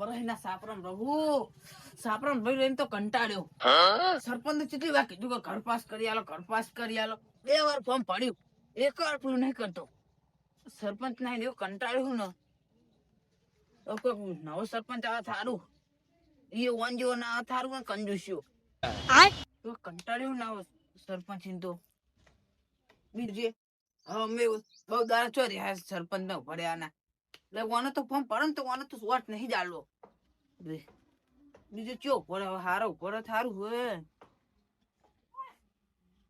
વર્ષના સાપરામ રહું સાપરામ રહી રહીને તો કંટાળ્યો. સરપંચ કેટલી વાર કીધું કે ઘર પાસ કરી આલો ઘર પાસ કરી આલો. બે વાર ફોર્મ પડ્યું એક વાર પેલું નહીં કરતો. સરપંચ ના એવું કંટાળ્યું ને. તો નવો સરપંચ આવે થારું. એ વન જેવો ના થારું ને કંજુસ્યો તો કંટાળ્યું ના સરપંચ ને તો. બીજું જે? હવે અમે બહુ દાડા ચો રહ્યા સરપંચ ને ભર્યાના એટલે ઓને તો ફોર્મ પડે ને તો ઓને તો વોટ નહીં જાળવો બીજું ચો પડે હવે હારો પડે થારું હોય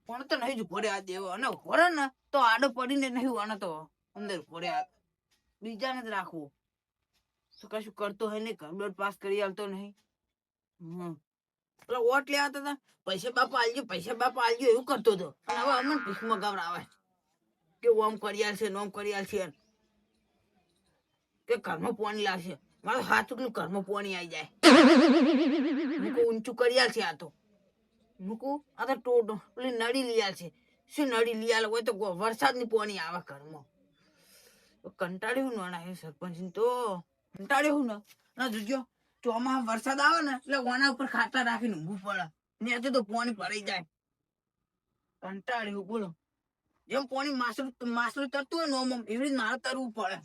પણ તો નહીં જ પડે આ દેવો. અને પડે ને તો આડો પડીને નહીં આને તો અંદર પડે આ બીજાને જ રાખવું. તો કશું કરતો હોય નહીં બર પાસ કરી આવતો નહીં. હમ. પેલા વોટ આવતા હતા. પૈસા બાપા આલજો, પૈસા બાપા આલજો, એવું કરતો હતો. અને હવે અમને ભીખમાં ગવડાવે કે ઓમ કરી આલશે નોમ કરી આલશે કે ઘરમાં પોણી લાવશે. મારું હાથ ઉકલું ઘરમાં પોણી આવી જાય. મૂકું, ઊંચું કરી છે આ તો. મૂકું, આ તો ટોટો, પેલી નળી લીયા છે. શું નળી લીયાલ હોય તો વરસાદની પોણી આવે ઘરમાં. કંટાળ્યું ને સરપંચ તો. કંટાળ્યું ને? ના, જોજો ચોમાસા વરસાદ આવે ને, એટલે ઓના ઉપર ખાતા રાખીને ઊભું પડે. ને તો પોણી પડી જાય. કંટાળ્યું, બોલો. જેમ પોણી માસરું માસરું તરતું હોય ને ઓમ ઓમ, એવી રીતે મારે તરવું પડે.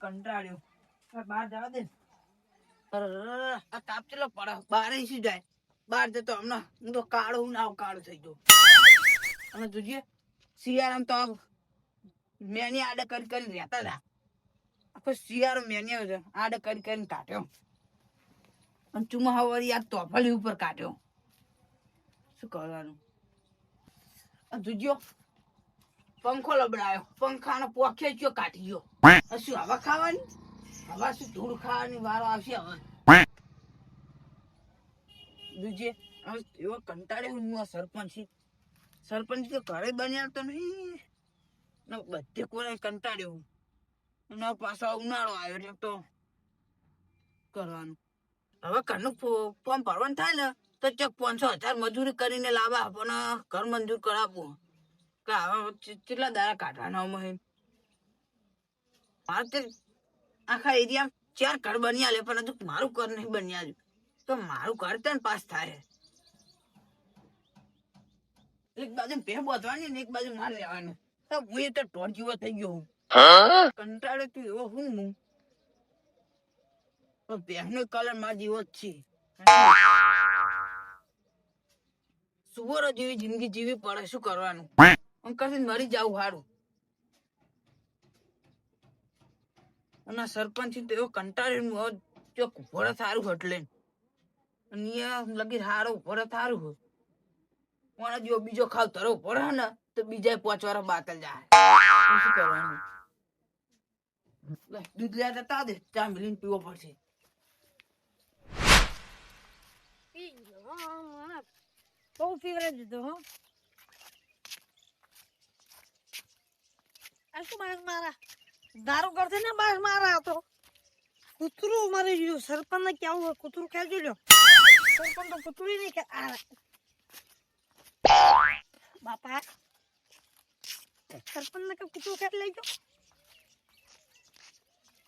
કંટાળ્યું. બહાર જવા દે તો કાળો તોફાલી ઉપર કાઢ્યો. શું કરવાનું? જોજો પંખો લબડાયો. પંખાનો પોખે ચો કાઢી ગયો. શું, હવા ખાવાની? હવા? હવે તો કરવાનું. હવે ઘરનું ફોર્મ ભરવાનું થાય ને, તો ચક પાંચસો હજાર મજૂરી કરીને લાવવા પણ ઘર મંજૂર કરાવવું કે આવા કેટલા દારા કાઢવાના અમે. મારે આખા એરિયા ચાર ઘર બન્યા લે પણ હજુ મારું ઘર નહીં બન્યા તો મારું ઘર તને પાસ થાય? એક બાજુ ભે બોધવાની ને એક બાજુ માર લેવાનું. તો હું એ તો ટોર જેવો થઈ ગયો હું. કંટાળે તું એવો હું હું. પણ ભેંસનો કલર માર જેવો જ છે. સુવરો જેવી જિંદગી જીવી પડે શું કરવાનું? હું કશું મરી જાવ હારું. અને સરપંચ તો એવો કંટાળ્યો ચોક ભરે સારું અને લગી હારો ભરે સારું હોય પણ જો બીજો ખાવ તરો પડે ને, તો બીજા પાંચ વાર બાતલ જાય. શું કરવાનું દૂધ લેવા જતા દે, ચા મિલીને પીવો પડશે. બહુ ફેવરેટ દીધો, હો. આ શું મારા? દારૂ કરશે ને બાસ મારા આ તો કૂતરું મારી ગયું સરપંચ ને કેવું હોય કૂતરું ખેંચી લ્યો સરપંચ તો કૂતરું નહીં કે આ બાપા સરપંચ ને કે કૂતરું ખેંચ લઈ ગયો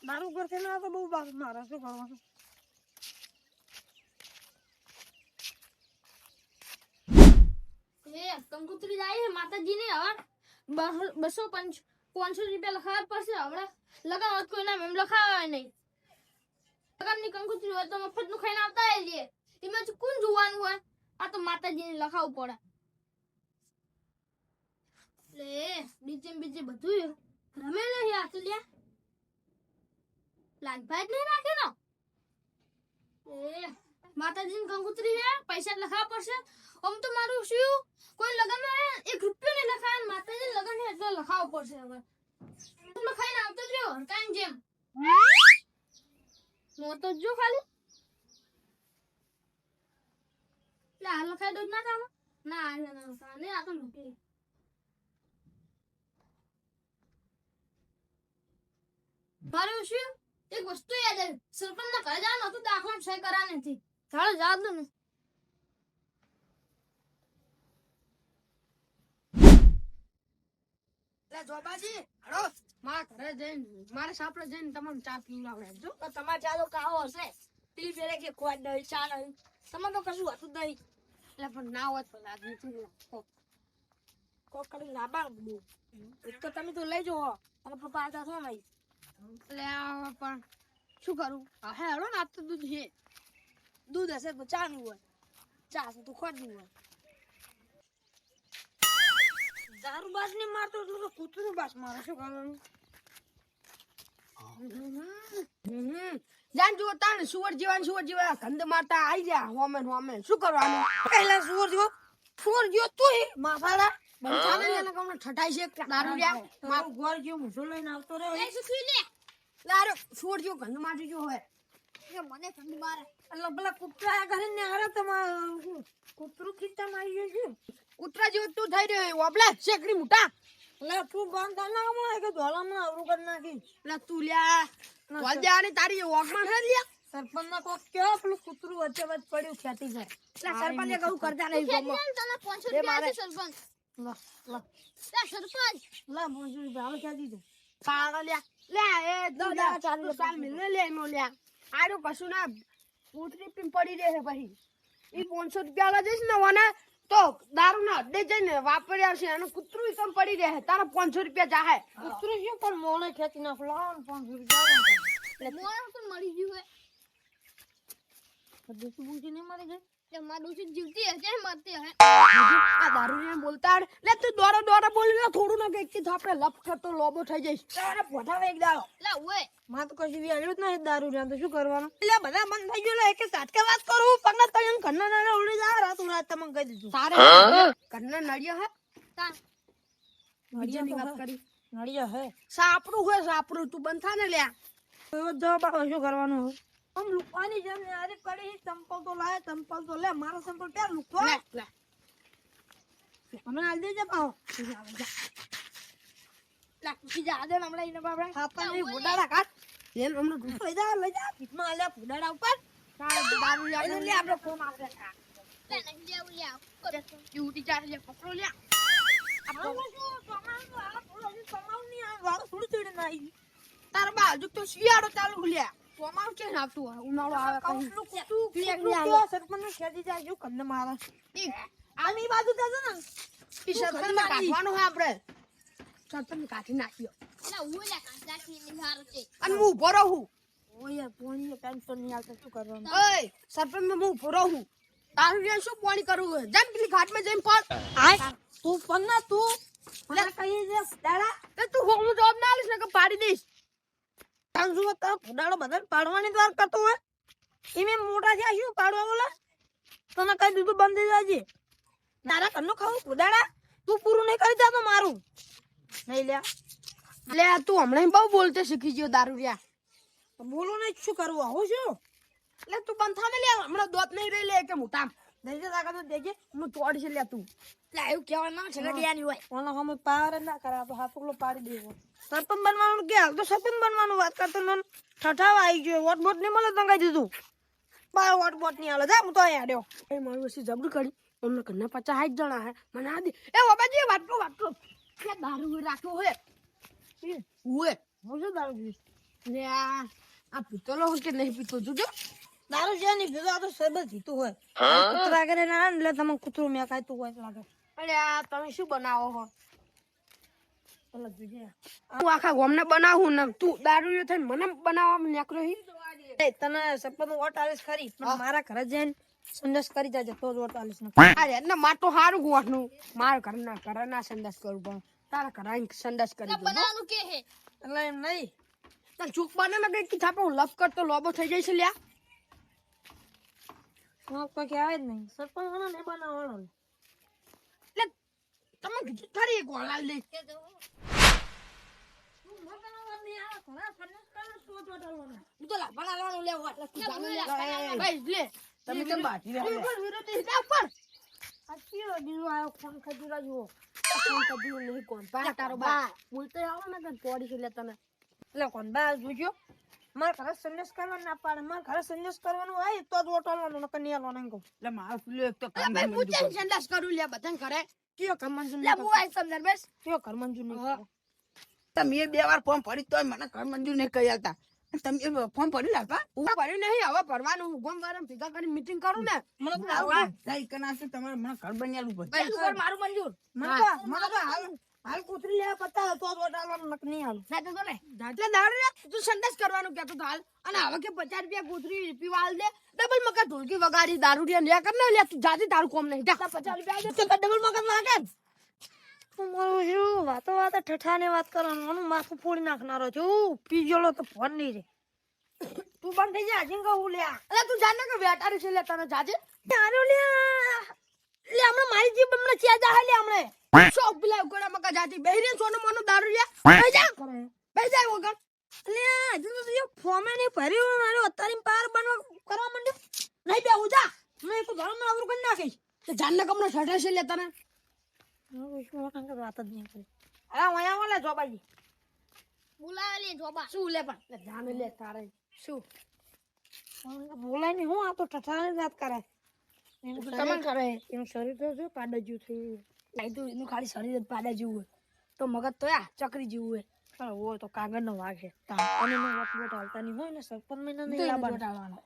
દારૂ કરશે ને આ તો બહુ બાસ મારા શું કરવાનું એ કંકુતરી જાય છે માતાજીને હવે બસો- બસો પંચ પાંચસો રૂપિયા લખાવા પડશે. હમણાં લગન કોઈના એમ લખાવાય નહીં. લગનની કંકુતરી હોય તો મફતનું ખાઈને આવતા રહીએ એમાં કોણ જોવાનું હોય? આ તો માતાજીને લખાવવું પડે. લે બીજે બીજે બધું રમે નહીં આ લાલભાઈ જ નહીં રાખે ને? એ માતાજીની કંકુતરી છે પૈસા લખાવા પડશે. આમ તો મારું શું? કોઈ લગન એક રૂપિયો નહીં લખાય માતાજી લગન એટલે લખાવવો પડશે હવે. તમે ખાઈને આવતો રહ્યો હરકાઈની જેમ. હું તો જો ખાલી. લે આ લખાઈ દો ના કામ ના, આ ના નહીં, આ તો લખી મારું શું એક વસ્તુ યાદ સરપંચ ના ઘરે જવાનું હતું દાખલો સહી કરા નથી. તારે જવા દો ને. લે જોબાજી હળો મારા ઘરે જઈને મારે સાપડે જઈને તમને ચા પીવડાવડે જો. તો તમારે ચાલો કાવો હશે. ફેરે કે ખોટ નહીં ચા નહીં. તમારે તો કશું હતું નહીં. એટલે પણ ના હોત પણ આજ નથી કોક કરી બધું એક તો તમે તો લઈ જાઓ અને પપ્પા આવતા છો નહીં એટલે પણ. શું કરું? હે હડો ને આજ તો દૂધ છે દૂધ હશે તો ચા નું હોય. ચા હશે તો ખોટનું હોય. બાસ ને મારતો એટલું તો કૂતરું બાસ મારે શું કરવાનું જાન જુઓ તાણ સુવર જેવા સુવર જેવા ગંધ મારતા આઈ જા હોમે હોમે શું કરવાનું? પહેલા સુવર જીવો સુવર જેવો તું હે માથાડા બંધાને કમને છે દારૂ લ્યા મારું ઘર જેવું લઈને આવતો રે એ સુખી લે. સુવર જેવો ગંધ મારી જો હોય. મને મારે. એટલે પેલા કૂતરા ઘરે ને હારે તમારું કુતરું કૂતરું ખીચા મારી ગયું છે. કૂતરા જેવું તું થઈ રહ્યો ઓબલા શેકડી મોટા એટલે તું બંધ કર ના મળે કે ધોલામાં અવરું કરી નાખી. એટલે તું લ્યા વાલ્યાની તારી ઓગમાં હે લ્યા. સરપંચ ના કોક કેવો પેલું કૂતરું વચ્ચે વચ્ચે પડ્યું ખેતી છે એટલે સરપંચે કહું કરતા નહીં ગમો. દે. સરપંચ. લા લા. સરપંચ. લ મોજુ ભાવ ખેતી છે પાડો લ્યા. લે એ દો લે, ચાલ મિલને લે મો લ્યા. આરો કશું ના ઉતરી પીને પડી રહે પછી એ પાંચસો રૂપિયા લા જઈશ ને વને તો દારૂ ના અડ્ડે જઈને વાપર્યા છે અને કૂતરું એકમ પડી રહે તારા 500 રૂપિયા જાહે. કૂતરું શું પણ મોણે ખેતી નાખ? લાવ ને પાંચ રૂપિયા મોણે પણ મળી ગયું હે એટલે તું બુજી નહીં મારી ગઈ? મારું છે જીવતી હશે મરતી હે આ દારૂ ને બોલતા આવડે. લે તું દોડા દોડા બોલી લે થોડું ના કંઈકથી થાપડે લપ કરતો લોબો થઈ જઈશ તારે પોઠાવે એક દાડો લા ઓયમાં તો કશું બી આવ્યું જ નહીં દારૂ ને તો શું કરવાનું એટલે બધા બંધ થઈ ગયું એક સાટકે વાત કરું પગના તળિયે ઘરના નાના ઉડી જા રાત રાત તમને કહી દીધું તારે ઘરના નળિયો હે તા નળિયાની વાત કરી નળિયા હે સાપડું હોય સાપડું તું બંધ થા ને લ્યા એવો જવાબ આવે શું કરવાનું હવે આમ લુકવાની જેમ અરે કરી ચંપલ તો લાય ચંપલ તો લે. મારો ચંપલ પેર લુકવા લે લે. મને આલ દેજે પાઓ લા તું જા. દે હમણા ઇને બાબડા હાપા ને ફોડાડા કાટ એમ હમણા ઢૂંઢ લઈ જા લઈ જા. પીઠમાં આલ્યા ફોડાડા ઉપર. દારૂ લ્યા લે આપણે ફોન આપે. લે લે લે. ડ્યુટી ચાર લે પકડો લ્યા તાર બાજુ તો શિયાળો ચાલુ લ્યા ચોમાસું છે ને આવતું હોય ઉનાળો આવે કઈ આમી બાજુ તો છે ને. ઈ સરપંચને કાઢવાનું હોય આપણે સરપંચ કાઢી નાખ્યો. અને હું ઊભો રહું. ઓય પોણી ટેન્શન નહીં આવતું શું કરવાનું? ઓય સરપંચ હું ઊભો રહું. તારું રે શું પોણી કરવું જેમ પેલી ઘાટમાં જઈને પડ. તું પણ ના તું મને કહી દે દાડા. તું હું જવાબ ના આલીશ ને કે પાડી દઈશ? તાન જુઓ તો ફુડાડો બદલ પાડવાની વાત કરતો હોય. એમે મોટા છે શું પાડવા બોલા? તને કઈ દીધું બંધ થઈ જાજે તારા ઘરનું ખાવું ફુડાડા તું પૂરું નહીં કરી દેતો મારું. નહીં લ્યા. લે, તું હમણાં બહુ બોલતે શીખી ગયો દારૂ તો બોલો ને, શું કરવું? આવું શું? એટલે તું બંધ થાને લે, હમણાં દોત નહીં રહી લે કે મોટા દેજે તાકા તો દેજે હું તોડી છે લે તું. લે એવું કહેવા ના છે ગડિયાની હોય. ઓલા હમ પાર ના કરે તો હાથ ઉકલો પાડી દેવો સરપંચ બનવાનું કે હાલ તો સરપંચ બનવાનું વાત કરતો નન ઠઠાવા આવી ગયો વોટ બોટ નહીં મળે તંગાઈ દીધું. બાર વોટ બોટ નહીં હાલે જા હું તો અહીંયા આડ્યો એ મારું વસી જબરું કરી. અમને ઘરના પચાસ સાઠ જણા હે. મને આ દે. એ બાબાજી વાટલો વાટલો કે દારૂ રાખ્યો હોય. હોય હું શું દારૂ પીશ ને આ પીતલો હોય કે નહીં પીતો? જોજો. દારૂ છે ની ભેગા તો સબ જીતું હોય. કૂતરા કરે ના ને એટલે તમે કૂતરું મેં ખાતું હોય લાગે. અરે આ તમે શું બનાવો હો? હું આખા ગામને બનાવું ને તું દારૂ થઈને મને બનાવવા નેકરો હી તને વોટ આલીશ ખરી પણ મારા ઘરે જઈને સંદેશ કરી જાજે તો જ વોટ આલીશ ને. અરે એટલે માટો સારું ગોઠનું. મારા ઘરના ઘરે ના સંદેશ કરું પણ તારા ઘરે આઈ સંદેશ કરી દઉં બનાવવાનું કે હે. એટલે એમ નહીં. તાર ચૂક બને ને કઈ થાપે? લપ કરતો લોબો થઈ જાય છે લ્યા. હા કોઈ કહેવાય જ નહીં સરપંચ વાળો નહીં બનાવવાનો એટલે તમે કીધું ખરી એક વાળા લે હું તો લાભા લાવવાનું લેવા એટલે તું જાણે લે ભાઈ લે તમે કેમ બાકી રહ્યા ફોન ખજૂરા જુઓ ફોન કદી નહીં કોણ પા તારો બા બોલતો આવો ને તને તોડી છે લે તને એટલે કોણ બા જોજો મારા ઘરે સંદેશ કરવાનો ના પાડે. મારા ઘરે સંદેશ કરવાનો હોય તો જ વોટ નકર નહીં આલવાનો એમ કહું. એટલે મારો પેલું એક તો કામ ભાઈ ધંધો પૂછે કરે. કરું લે બધાને ઘરે. કયો ઘર મંજૂર લે હું? આઈ સમજર બેસ. કયો ઘર મંજૂર નહીં તમે બે વાર ફોર્મ ભરી તોય મને ઘર મંજૂર નહીં કહી આવતા તમે ફોર્મ ભરી લાવતા? હું ભર્યું નહીં હવે ભરવાનું હું ગોમ વારમ ભેગા કરી મીટિંગ કરું ને. મને તો આવું જાય કના છે તમારે મને ઘર બન્યાલું પડે તું મારું મંજૂર. મને તો મને તો હાલ હાલ કૂતરી લેવા પતા તો નક નહીં હાલ. ના તો ને. એટલે દારૂ તું સંદેશ કરવાનું કહેતો તો હાલ. અને હવે કે 50 રૂપિયા કૂતરી પીવા હાલ દે. ડબલ મકા ઢોલકી વગાડી દારૂ રે લે કર ને લે તું જાતી તારું કોમ નહીં. જા. 50 રૂપિયા દે તો ડબલ મકા માગે મારું વાતો વાતો ઠઠાને વાત કરવાનું મને માથું ફોડી નાખનારો છું. પી ગયેલો તો ફોન નહીં રે. તું પણ થઈ જા હજી કહું લ્યા. અરે તું જાને કે વેટારી છે લે તને જાજે. તારો લ્યા. લે હમણાં મારી જીભ હમણાં ચેજા લે હમણાં. શોક પેલા ઉકડા મકા જાતી? બેહરી સોનો મનો દારૂ લ્યા બેહી જા. વગર લે હજુ તો તું ફોમે નહીં ભર્યું મારો? અત્યારે પાર બનવા કરવા માંડ્યો? નહીં બેહું જા. મેં તો ધર્મ આવરું કરી નાખીશ. તે જાનને કમનો છઠે છે લે તને. વાત જ નહીં કરી અરે વયા વાલે જોબાજી. બોલાવે લે જોબા. શું લે પણ? લે જાને લે તારે. શું? બોલાય નહીં હું આ તો ઠઠાની વાત કરે. એનું તમને કરે એનું શરીર તો જો પાડા જેવું થઈ નહીં તો એનું ખાલી શરીર જ પાડા જેવું હોય. તો મગજ તો આ ચકરી જેવું હોય. પણ હોય તો કાગળ નો વાઘ અને એનો વટ વટ હાલતા નહીં હોય ને સરપંચ મહિના નહીં લાવવાનો.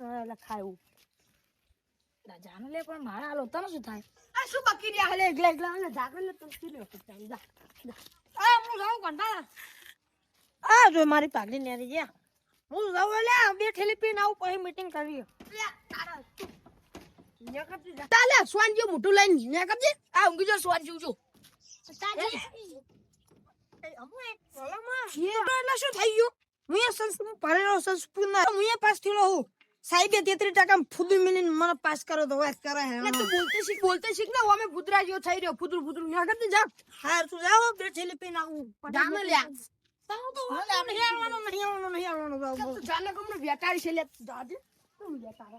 એટલે ખાવું જાને લે પણ મારા હાલ તને શું થાય? આ શું બાકી રહ્યા હાલે એકલા એકલા હાલે જાગર લે તું શું લે? જા આ હું જાઉં કંટાળા. આ જો મારી પાઘડી નેરી ગયા. હું જાઉં એટલે બે ઠેલી પીને આવું પછી મીટિંગ કરીએ. ચાલે સ્વાન જેવું મોટું લઈને ને કરજે. આ ઊંઘી જો સ્વાન જેવું છું એટલે શું થઈ ગયું? હું એ સંસ્કૃત ભણેલો સંસ્કૃત ના હું એ પાસ થયેલો હું સાહેબે તેત્રીસ ટકા ફૂદું મિલીને મને પાસ કરો તો વાત કરે હે. તું બોલતે શીખ બોલતે શીખ ને અમે ફુદરા જેવો થઈ રહ્યો ફુદરું ફુદરું. ન્યા કરતી જા. હાર તું જાઓ બે છેલ્લી પીને આવું. જામે લ્યા. નહીં. આવવાનો નહીં આવવાનો નહીં આવવાનો તું જાને કમને વેટાડી છે લે. જાજે. તું વેટાડે?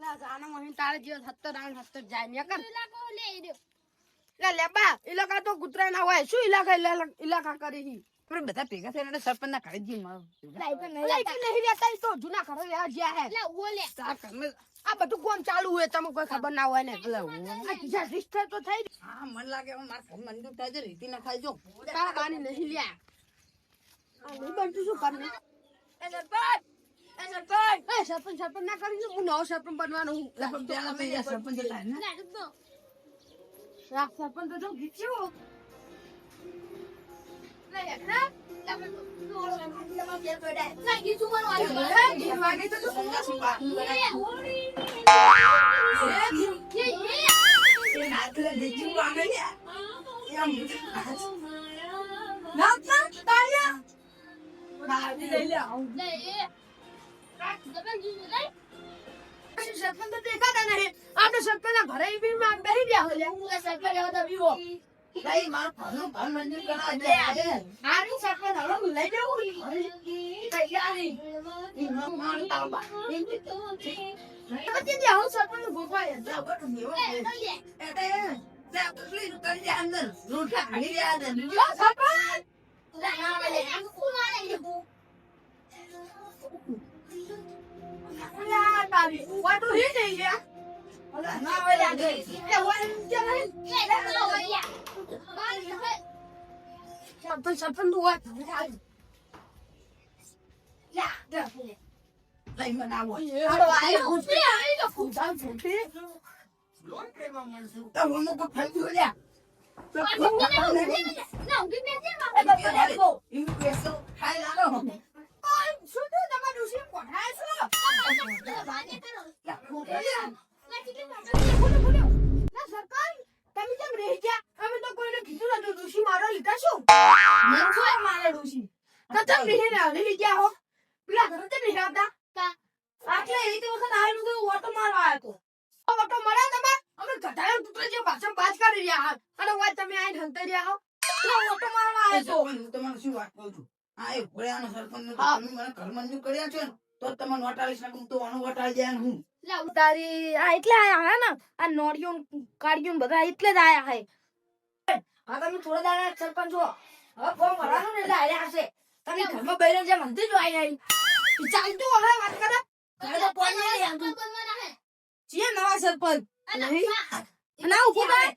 લા જાને મહીન તારે જેવો સત્તર આણ સત્તર જાય ને કર. લે ઈ લે લે બા ઇલાકા તો કૂતરા ના હોય. શું ઇલાકા ઇલાકા કરી હી? આપણે બધા ભેગા થઈને સરપંચ ના ઘરે જઈએ મારો નહીં રહેતા. તો જૂના ઘરે રહ્યા જ્યાં હે. લે ઓ લે. આ બધું કોણ ચાલુ હોય તમે કોઈ ખબર ના હોય ને. એટલે બીજા રિસ્ટર તો થઈ હા મને લાગે હવે મારા ઘર થાય છે રીતિ ના ખાઈ જો. તારા ગાની નહીં લ્યા. આ નહીં બનતું શું કરને એ સરપંચ એ સરપંચ એ સરપંચ સરપંચ ના કરી હું નવો બનવાનો હું પેલા તો જો ગીચ્યો ને. સરપંચ તો દેખાતા નહીં આપણે સરપંચના ઘરે બી માં બેહી ગયા હોય હું સરપંચ લેવા તો વિવો નહીં, મારું ઘરનું ઘર મંજૂર કરવા દે આજે. આની સરપંચ હવે લઈ જવું તૈયારી મારું તારું બા. પછી જે હું સરપંચ ગોપાય જા બધું છે. લે એટલે જા પુતળી ઉતરી જા અંદર. રોટલા હાલી જા અંદર. જો સરપંચ લે લે આ કુવા લે અલ્યા તારી વાતો હી નહીં ગયા અલા ના હોય આ ગઈ એ હોય કે નહીં લે લે ઓયા બાર હે સરપંચ સરપંચ તું હોય યા દે લઈ મને આવો. હાલો આય ફૂટી આય તો ફૂટા ફૂટી તો હું મુકો ફરી ગયો લ્યા. તો ના ઉડી ને જે એ તો લેટ ગો એમ કહેશો, ખાઈ લાવો. શું તે તમાર ડુસી કોઠાય છો? બાને કરો લા, ખોટું લ્યા. લે ટીકે બોલો બોલો ના સરકાર તમે કેમ રહી ગયા અમે તો કોઈને કીધું નતું ડુસી મારો લીધા શું? મને શું મારે ડુસી તો તમે રહી રહ્યા રહી ગયા હો. પેલા ઘરે તે નહીં આવતા? કા? આટલે એક વખત આવેલું તો ઓટો મારવા આવ્યો તો. ઓટો માર્યા તમે? અમે ગધાયો તૂટે જે પાછળ બાજ કરી રહ્યા હા અને વાય તમે આઈને હંતાઈ રહ્યા હો. પેલો ઓટો મારવા આવ્યો સરપંચ, હું તમને શું વાત કહું છું? આ એ ભોળિયાનો સરપંચ ને હા. તમે મને ઘર મંજૂર કર્યા છે ને તો તમને વટાડીશ નાખું તો વટાડી જાય હું. તારી આ એટલે આયા હે ને આ નોડિયો કાઢ્યો બધા એટલે જ આયા હે. હા તમે થોડા દાડા સરપંચ છો હવે ફોર્મ ભરવાનું ને એટલે આયા હશે. તમે ઘરમાં બૈરા જે મંદિર જો આયા અહીં ચાલતું હવે વાત કરે. ઘરે તો પોણી નહીં આવતું. છીએ નવા સરપંચ. નહીં. ના ઊભો ભાઈ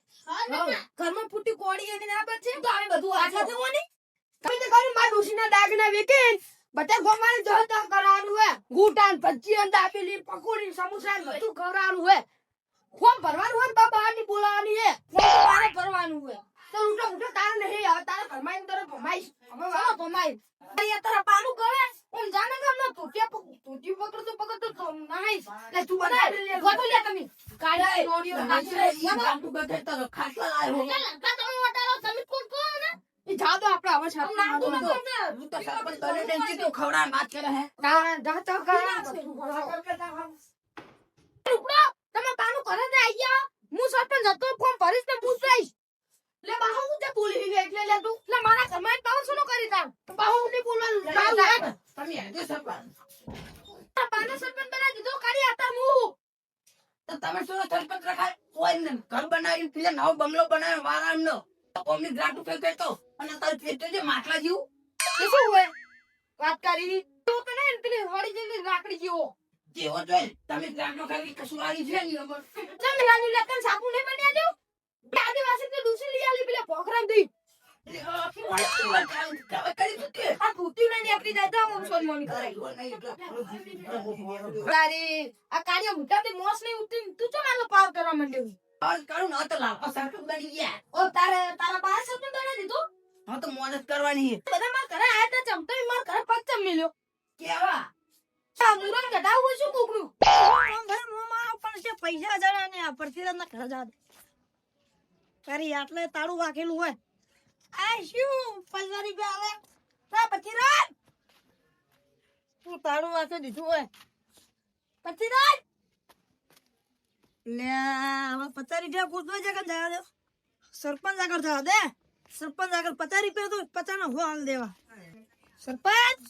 ઘરમાં ફૂટી કોડી એની ના બચે તો આવે બધું આખા થવાની તમે તો કહ્યું મારા ડોશીના દાગના વેકીન બધા ગોમાને જહતા કરવાનું હે ગુટાન ભજીયા દાબેલી પકોડી સમોસા ને બધું ખવડાવવાનું હે ફોર્મ ભરવાનું હોય ને બાબા આની બોલાવાની હે ફોર્મ તો મારે ભરવાનું હે તો ઉઠો ઉઠો તારે નહીં હવે તારે ભરમાઈ ને તારે ભમાઈ હવે વાળો ભમાઈ અરે તારા પાલું કરે ઓમ જાને કે હમણાં તૂટ્યા તૂટી પકડતો પકડતો તો નાઈ લે તું બનાય ગોતો લે તમે કાઢે નોડીઓ એટલે લંકા તમે વટારો તમે કોણ કોણ ને ઈ જાદો આપણે હવે સારું ના હું બોલો તો સરપંચ બને ને ચીટો ખવડા વાત કરે હે. ના જાતો કરા ઉપડો. તમે કાનું કરે દે આયા હું સરપંચ હતો ફોન ભરીશ ને હું જઈશ. લે બાહુ હું તે બોલી ગઈ એટલે લે તું. એટલે મારા ઘરમાં પાવર શું કરી તાર તો બાહુ નહીં બોલવાનું. તમે હેડો સરપંચ. પાના સરપંચ બના દીધો કરી આતા હું. તો તમે શું સરપંચ રખાય? કોઈ ઘર બનાવી પેલા નવો બંગલો બનાવ્યો વારા નો ઓમની ગ્રાટુ ફેંકે તો અને તારે પેટે જે માટલા જેવું. એ શું હોય? વાત કરી. તું તો નહીં પેલી હોળી જેવી લાકડી જેવો. જેવો જોઈ તમે ગ્રાટો ખાલી કસુરારી છે ને અમર. તમે રાની લેકન સાબુ નહીં બન્યા દો આદિવાસી તો દૂસરી લઈ આલી પેલા પોખરામ દી આ કાર્ય મુઠાથી મોસ નહીં ઉઠતી તું ચો મારો પાર કરવા માંડ્યો? કરું ને તો લાવ. સરખું બની ગયા. ઓ તારે તારા પાસે સપનું બના દીધું? હા તો મદદ કરવાની બધા માર ઘરે આયા તા ચમતો માર ઘરે પચ્ચમ મિલ્યો કેવા? મારો પણ છે પૈસા ને આ પરથી કરી આટલે તાળું વાકેલું હોય. આ શું? પૈસા રૂપિયા આવે? તા પછી રાત તું તારું વાગે દીધું હોય. પછી રાત લે હવે પચાસ રૂપિયા પૂછતો છે કે જવા દે સરપંચ આગળ થવા દે. સરપંચ આગળ પચાસ રૂપિયા તો પચાસ નો હાલ દેવા. સરપંચ?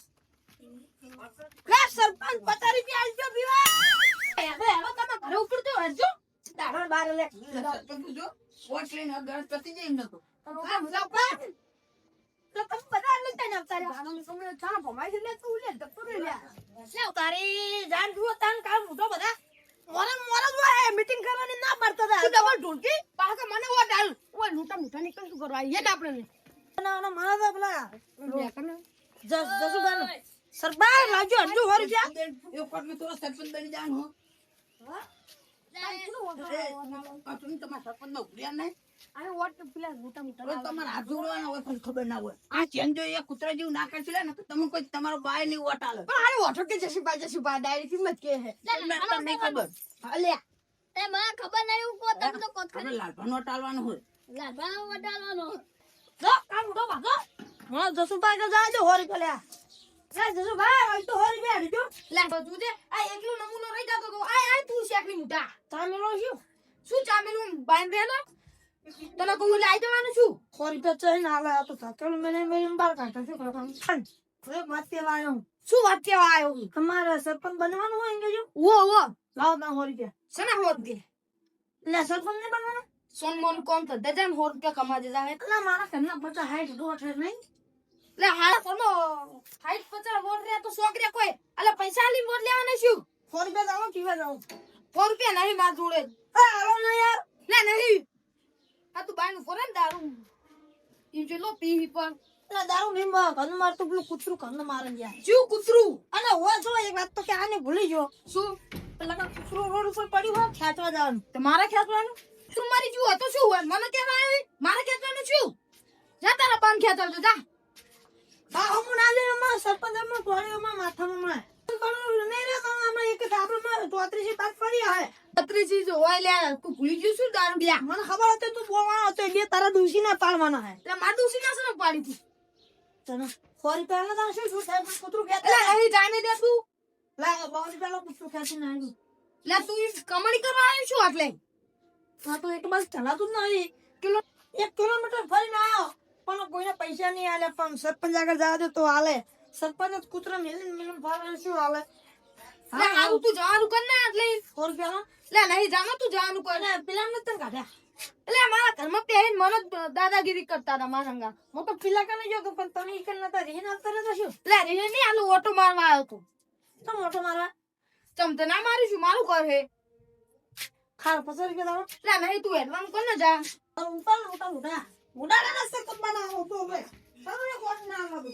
સરપંચ પચાસ રૂપિયા આલજો પીવા. હવે હવે તમે ઘરે ઉપડતો હરજો. તારણ બાર લે. જો વોટ લઈને ગણત પતી જાય એમને તો સરપંચ તો તમે બધા અલગ થઈને આવતા રહ્યા આનો સમય ચા ભમાઈ છે લે તું લે ધક્કો રે લે. લે તારી જાન જુઓ તાન કામ બધા. મોરન મોરન હોય મીટિંગ કરવાની ના પાડતા હતા. તું ડબલ ઢોલકી પાછા મને વો ડાલ ઓય લૂટા મુઠા નીકળ શું કરવા? યે આપણે ના. ના મારા તો પેલા જસ જસુબાનો સરપંચ લાવજો હજુ સો રૂપિયા એક વખત મેં થોડો સરપંચ બની જાણ હો. આ તમે તમારા સરપંચમાં નહીં? આ વોટ પેલા મોટા મોટા હવે તમારે હાથ જોડવાના હોય પણ ખબર ના હોય. આ ચેન જો એ કૂતરા જેવું ના કરશે ને તો તમે કોઈ તમારો બાય નહીં વોટ આલે. પણ આને વોટો કે જસી બા જસી બા ડાયરી કિંમત કે હે. તમને તમને ખબર? અલ્યા એ મને ખબર નહીં હું કોણ તમે તો કોણ આપણે લાલભાનો વોટ આલવાનો હોય. લાડવા વટાડવાનો જો કામ મોટો ભાગો હા જસુબા કે જાજો સો રૂપિયા લે લે જસુબા હવે તો સો રૂપિયા દીધો લે તું જે આ એકલો નમૂનો રહી જાતો તો આ આ તું શેકલી મોટા તામેલો શું? શું ચામેલું? બાંધ રહેલો તને કહું લાઈ દેવાનું છું? સો રૂપિયા ચઈને આલે આ તો ધકેલું મને મેં બાર કાઢો શું કરવાનું એક વાત કહેવા આવ્યો. શું વાત કેવા આવ્યો હું? તમારે સરપંચ બનવાનું હોય ને કેજો ઓ વો લાવો ના સો રૂપિયા સના હોત કે એટલે સરપંચ નહીં બનવાના? સોન મોન કોમ તો દજાન સો રૂપિયા કમા દેતા હે એટલે મારા ઘરના પચાસ હાઈટ દોઢ નહીં. લે હાલ કોનો હાઈટ પચાસ વોટ રે તો સોકરે કોઈ? અલે પૈસા લઈને વોટ લેવાના શું? સો રૂપિયા જાઓ કીવા જાઓ સો રૂપિયા નહીં માર જોડે. હાલો ને યાર. ના નહીં. આ તું બાયનું ફરે ને દારૂ. ઈ જેલો પી પણ. દારૂ નહીં ઘરનું માર પેલું કૂતરું ઘરનું મારે ગયા શું કૂતરું? અને હોય જો એક વાત તો કે આને ભૂલી ગયો. શું? પેલા કૂતરું રોડ ઉપર પડ્યું હોય ખેંચવા જવાનું. તમારે ખેંચવાનું? તું મારી જુઓ તો શું હોય? મને કેવા આવી? મારે ખેંચવાનું શું જા તારા પાન ખેંચાવજો જા. હા હું ના લે અમારા સરપંચ અમારા માથામાં. તો છત્રીસી લે ભૂલી ગયું શું દારૂ બ્યા મને ખબર હતી તું બોલવાનો હતો બે તારા દુસી ના પાડવાના હે. એટલે માર ના પાડી હતી તને સો રૂપિયા ના શું શું થાય? કૂતરું એટલે અહીં જાને દે તું. લાગે બહુ રૂપિયા કૂતરું ખેંચી નાખ્યું લે તું કમાણી કરવા આવ્યો છું આટલે. હા તો એક બસ ચલાતું જ નહીં કિલો એક કિલોમીટર ફરીને આવ્યો પણ કોઈને પૈસા નહીં આલે પણ સરપંચ આગળ જવા દે તો હાલે સરપંચ કૂતરો મેલી મેલી ભાવે શું આવે લે આવું તું જવાનું કર ના એટલે સો રૂપિયા લે નહીં જામાં તું જવાનું કર. પેલા ને તને કાઢ્યા? એટલે મારા ઘરમાં પહેરીને મને દાદાગીરી કરતા હતા મારા હંગા. હું તો પેલા કને ગયો પણ તમે ઈ કરીને હતા રેહન આવતા રહેતા શું? લે રેહન નહીં આલું ઓટો મારવા આવ્યો તું. તો મોટો મારવા? ચમ તો ના મારું શું મારું કર હે. ખાર પચાસ રૂપિયા દાડો. લે નહીં તું એડવાનું કર ને જા. ઉતાર ઉતાર ઉડા ઉડા રસ્તે કપડા ના હોતો હવે તમે કોણ ના લાગુ.